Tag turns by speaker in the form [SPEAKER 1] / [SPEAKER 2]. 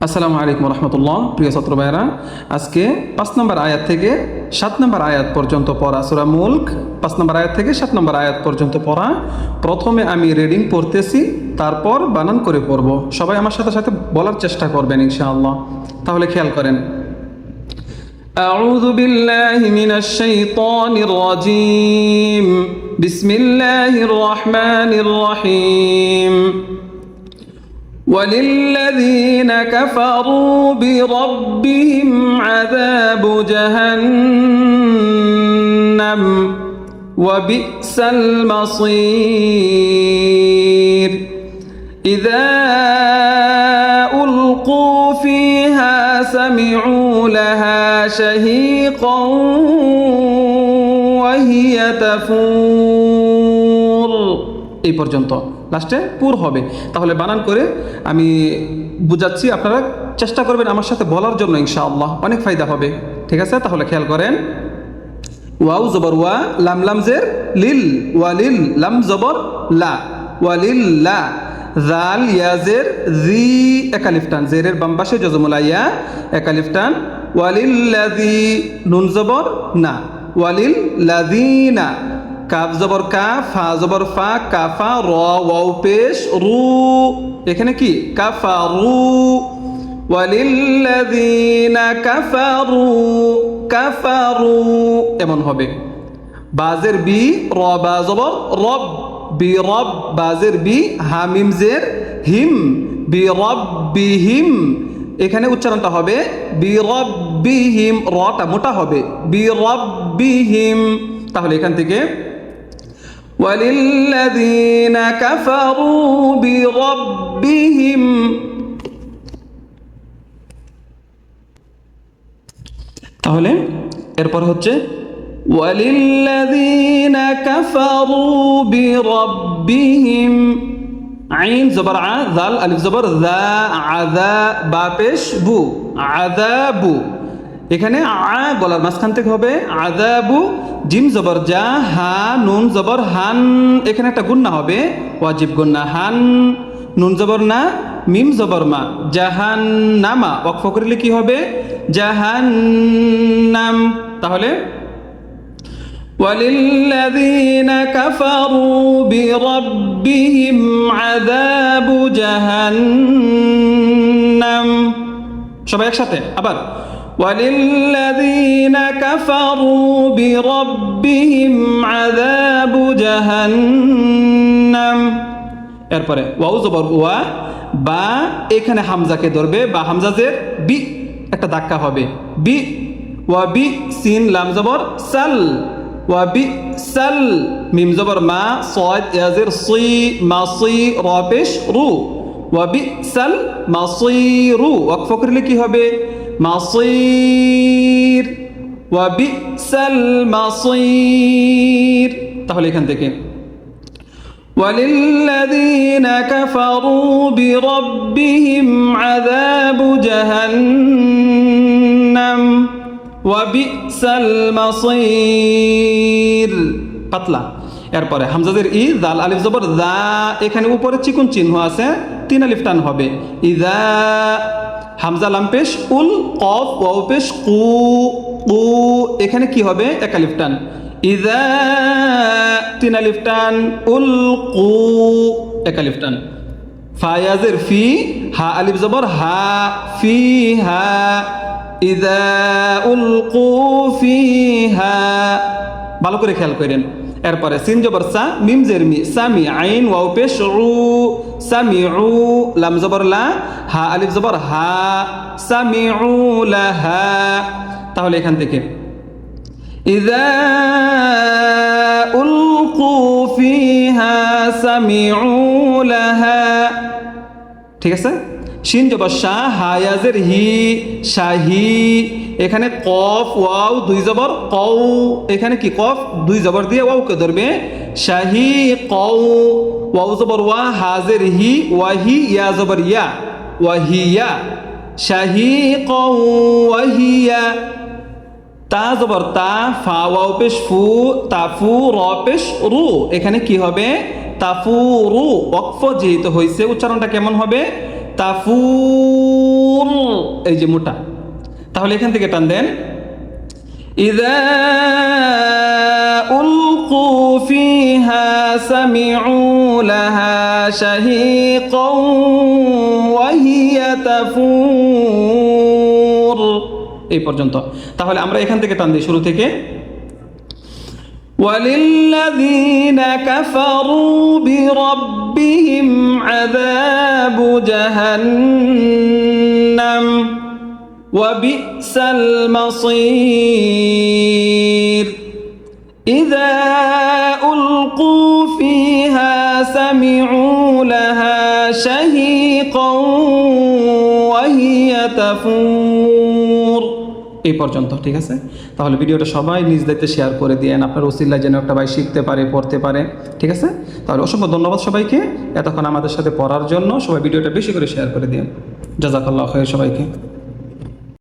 [SPEAKER 1] আসসালামু আলাইকুম রহমতুল্লাহ প্রিয় ছাত্র ভাইরা আজকে পাঁচ নম্বর আয়াত থেকে সাত নম্বর আয়াত পর্যন্ত পড়া সুরা মুল্ক পাঁচ নম্বর আয়াত থেকে সাত নম্বর আয়াত পর্যন্ত পড়া প্রথমে আমি রিডিং পড়তেছি তারপর বানান করে পড়ব সবাই আমার সাথে সাথে বলার চেষ্টা করবেন ইনশাআল্লাহ তাহলে খেয়াল করেন أعوذ بالله من الشيطان الرجيم بسم الله الرحمن الرحيم وللذين كفروا بربهم عذاب جهنم وبئس المصير إذا ألقوا فيها سمعوا لها شهيقا وهي تفور এই পর্যন্ত লাস্টে পুর হবে। তাহলে বানান করে আমি বুঝাচ্ছি, আপনারা চেষ্টা করবেন আমার সাথে বলার জন্য ইনশাআল্লাহ। অনেক ফায়দা হবে। ঠিক আছে? তাহলে খেয়াল করেন। ওয়াউ জবর ওয়া, লাম লাম জের, লিল ওয়ালিল লাম জবর, লা। ওয়ালিল লা। জাল ইয়াজের জি একালিফটান জেরের বাম পাশে ইয়া একালিফটান ওয়ালিল লাজি নুন জবর, না। ওয়ালিল লাদিনা কাফ জবর কা, ফা জবর ফা কাফা র, ওয়াও, পেশ, রু। এখানে কি? কাফা রু। ওয়ালিল্লাযীনা কাফারু কাফারু। এমন হবে। বাজের বি, র, বা জবর, রব। বি, রব, বাজের বি, হামিম জের, হিম। বি রব্বিহিম এখানে উচ্চারণটা হবে, বি রব্বিহিম রটা মোটা হবে। বি রব্বিহিম তাহলে এখান থেকে وللذين كفروا بربهم তাহলে এরপর হচ্ছে ওয়ালিল্লাযীন কাফারু বিরাব্বিহিম আইন জবর আ জাল আলিফ জবর যা আযা বা পেশ বু আযাবু এখানে আ গলার মাঝখান থেকে হবে আযাবু জিম জবর যা হা নুন জবর হান এখানে একটা গুন্না হবে ওয়াজিব গুন্না হান নুন জবর না মিম জবর মা জাহান নামা অক্ষ করলে কি হবে জাহান্নাম তাহলে وللذين كفروا بربهم عذاب جهنم সবাই একসাথে আবার وللذين كفروا بربهم عذاب جهنم এরপরে ওয়াও জবর ওয়া বা এখানে হামজাকে ধরবে বা হামজাজের বি একটা ধাক্কা হবে বি ওয়া বি সিন লাম জবর সাল ওয়া বি সাল মিম জবর মা সয়দ ইয়াজের সুই মা সুই র পেশ রু ওয়া বি সাল মা সুই রু ওয়াকফ করলে কি হবে মাসির ওয়া বি সাল মাসির তাহলে এখান থেকে وللذين كفروا بربهم عذاب جهنم وبئس المصير পাতলা এরপরে হামজাদের ই জাল আলিফ জবর দা এখানে উপরে চিকুন চিহ্ন আছে তিন আলিফ টান হবে ইদা হামজা লাম পেশ, উল, কফ, ওয়াও পেশ, কু কু, এখানে কি হবে? এক টান ইদা তিন আলিফ টান উল, কু, এক আলিফ টান ফায়াজের ফি, হা আলিফ জবর, হা, ফি, হা। ইদা উল, কু, ফি, হা। ভালো করে খেয়াল করেন। এরপরে সিন জবর সা, মিম জের মি সামি আইন, ওয়াও পেশ রু সামি উ লাম জবর লা, হা আলিফ জবর হা সামি উ লা হা তাহলে এখান থেকে, ইদা উলকু ফিহা সামিউ লাহা। ঠিক আছে? শিন জবর শাহ হায়াজের হি শাহি এখানে কফ, ওয়াও, দুই জবর কৌ এখানে কি কফ? দুই জবর দিয়ে ওয়াওকে ধরবে। শাহি কৌ ওয়াও জবর ওয়া, হাজের হি, ওয়াহি, ইয়া জবর ইয়া ওয়াহিয়া শাহি কৌ ওয়াহিয়া তা জবর তা, ফা, ওয়াও পেশ, ফু তাফু র পেশ, রু। এখানে কি হবে? তাফু রু ওয়াকফ যেহেতু হয়েছে উচ্চারণটা কেমন হবে? তাফুর এই যে মোটা। তাহলে এখান থেকে টান দেন। লাহা এই পর্যন্ত। তাহলে আমরা এখান থেকে টান দিই শুরু থেকে। وللذين كفروا بربهم عذاب جهنم وبئس المصير. إذا ألقوا فيها سمعوا لها شهيقا وهي تفور. এই পর্যন্ত, ঠিক আছে? তাহলে ভিডিওটা সবাই নিজ দায়িত্বে শেয়ার করে দিয়েন। আপনার ওসিল্লা যেন একটা ভাই শিখতে পারে, পড়তে পারে, ঠিক আছে? তাহলে অসংখ্য ধন্যবাদ সবাইকে। এতক্ষণ আমাদের সাথে পড়ার জন্য সবাই ভিডিওটা বেশি করে শেয়ার করে দিন জাজাকাল্লাহ সবাইকে।